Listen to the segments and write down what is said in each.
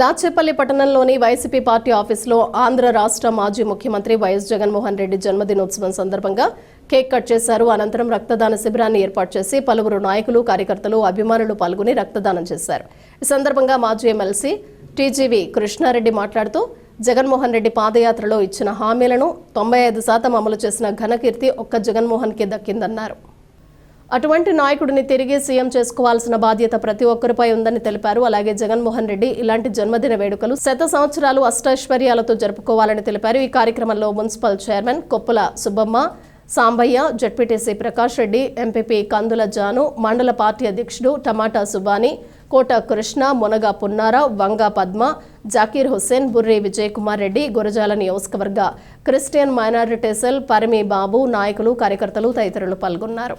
దాచేపల్లి పట్టణంలోని YCP party ఆఫీసులో ఆంధ్ర రాష్ట్ర మాజీ ముఖ్యమంత్రి వైఎస్ జగన్మోహన్ రెడ్డి జన్మదినోత్సవం సందర్భంగా కేక్ కట్ చేశారు. అనంతరం రక్తదాన శిబిరాన్ని ఏర్పాటు చేసి పలువురు నాయకులు కార్యకర్తలు అభిమానులు పాల్గొని రక్తదానం చేశారు. ఈ సందర్భంగా మాజీ ఎమ్మెల్సీ టీజీవీ కృష్ణారెడ్డి మాట్లాడుతూ జగన్మోహన్ రెడ్డి పాదయాత్రలో ఇచ్చిన హామీలను తొంభై ఐదు శాతం అమలు చేసిన ఘనకీర్తి ఒక్క జగన్మోహన్కి దక్కిందన్నారు. అటువంటి నాయకుడిని తిరిగి సీఎం చేసుకోవాల్సిన బాధ్యత ప్రతి ఒక్కరిపై ఉందని తెలిపారు. అలాగే జగన్మోహన్ రెడ్డి ఇలాంటి జన్మదిన వేడుకలు శత సంవత్సరాలు అష్టైశ్వర్యాలతో జరుపుకోవాలని తెలిపారు. ఈ కార్యక్రమంలో municipal chairman Koppula Subbamma Sambaiah ZPTC Prakash Reddy MPP Kandula Janu మండల పార్టీ అధ్యక్షుడు టమాటా సుబాని కోట కృష్ణ మునగ పున్నార వంగ పద్మ జాకీర్ హుస్సేన్ బుర్రి విజయ్ కుమార్ రెడ్డి గురజాల నియోజకవర్గ Christian minority cell Parimi Babu నాయకులు కార్యకర్తలు తదితరులు పాల్గొన్నారు.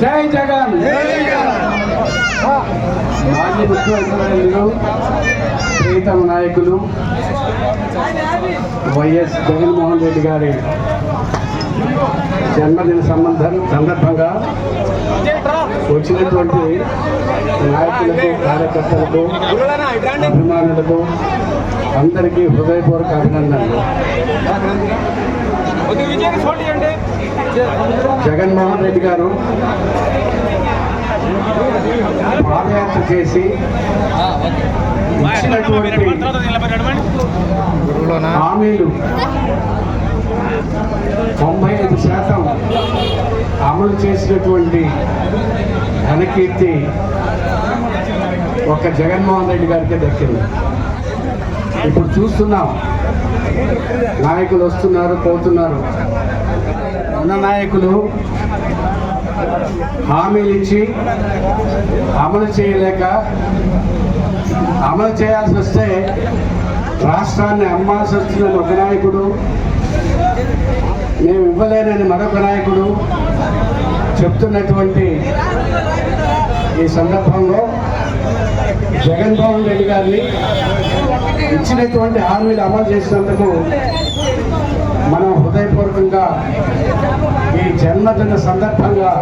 జై జగన్. మాజీ ముఖ్యమంత్రులు ప్రీతమ నాయకులు వైఎస్ జగన్మోహన్ రెడ్డి గారి జన్మదిన సంబంధం సందర్భంగా వచ్చినటువంటి నాయకులకు కార్యకర్తలకు అభిమానులకు అందరికీ హృదయపూర్వక అభినందనలు. జగన్మోహన్ రెడ్డి గారు పాదయాత్ర చేసి హామీలు తొంభై ఐదు శాతం అమలు చేసినటువంటి ఘనకీర్తి ఒక జగన్మోహన్ రెడ్డి గారికే దక్కింది. ఇప్పుడు చూస్తున్నాం. నాయకులు వస్తున్నారు పోతున్నారు. ఉన్న నాయకులు హామీలు ఇచ్చి అమలు చేయలేక అమలు చేయాల్సి వస్తే రాష్ట్రాన్ని అమ్మాల్సి వస్తుందని ఒక నాయకుడు మేము ఇవ్వలేనని మరొక నాయకుడు చెప్తున్నటువంటి ఈ సందర్భంలో జగన్మోహన్ రెడ్డి గారిని ఇచ్చినటువంటి హామీలు అమలు చేసినందుకు మనం హృదయపూర్వకంగా ఈ జన్మదిన సందర్భంగా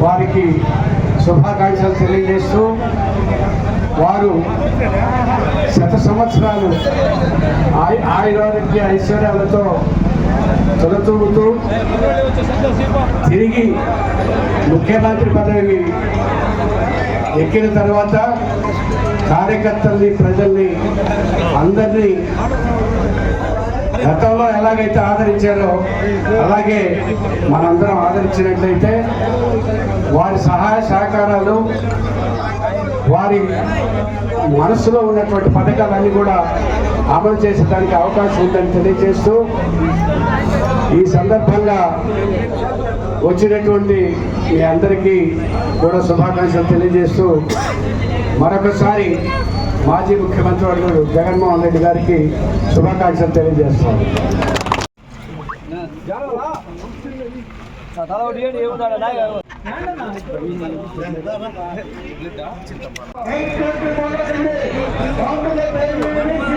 వారికి శుభాకాంక్షలు తెలియజేస్తూ వారు శత సంవత్సరాలు ఆయ- ఆయురారోగ్య ఐశ్వర్యాలతో తొలతూగుతూ తిరిగి ముఖ్యమంత్రి పదవిని ఎక్కిన తర్వాత కార్యకర్తల్ని ప్రజల్ని అందరినీ గతంలో ఎలాగైతే ఆదరించారో అలాగే మనందరం ఆదరించినట్లయితే వారి సహాయ సహకారాలు వారి మనసులో ఉన్నటువంటి పథకాలన్నీ కూడా అమలు చేసేదానికి అవకాశం ఉందని తెలియజేస్తూ ఈ సందర్భంగా వచ్చినటువంటి మీ అందరికీ కూడా శుభాకాంక్షలు తెలియజేస్తూ మరొకసారి మాజీ ముఖ్యమంత్రి వర్యులు జగన్మోహన్ రెడ్డి గారికి శుభాకాంక్షలు తెలియజేస్తాను కాంగ్రెస్